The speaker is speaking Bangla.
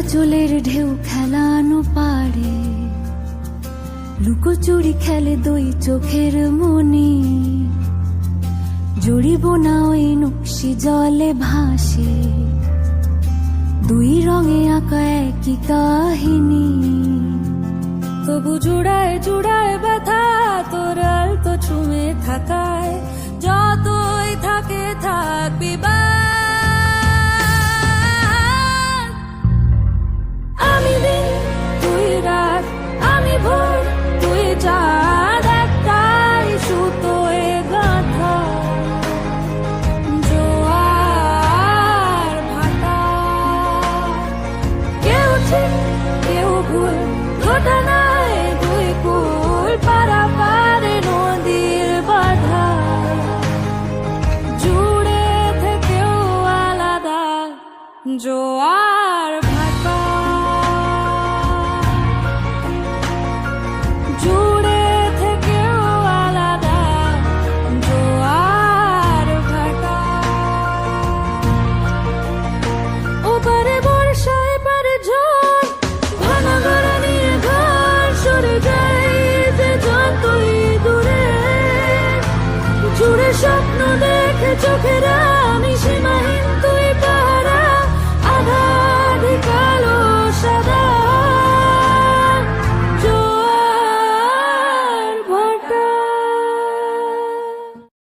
আঁচলের ঢেউ খেলানো পারে। লুকোচুরি খেলে দুই চোখের মনি। জড়িব না ওই নকশি জলে ভাসে। দুই রঙে আঁকা একই কাহিনী। তবু জুড়ায় জুড়ায় ব্যথা জোয়ার ভাটা। জুড়ে ঘর স্বপ্ন দেখে চোখেরা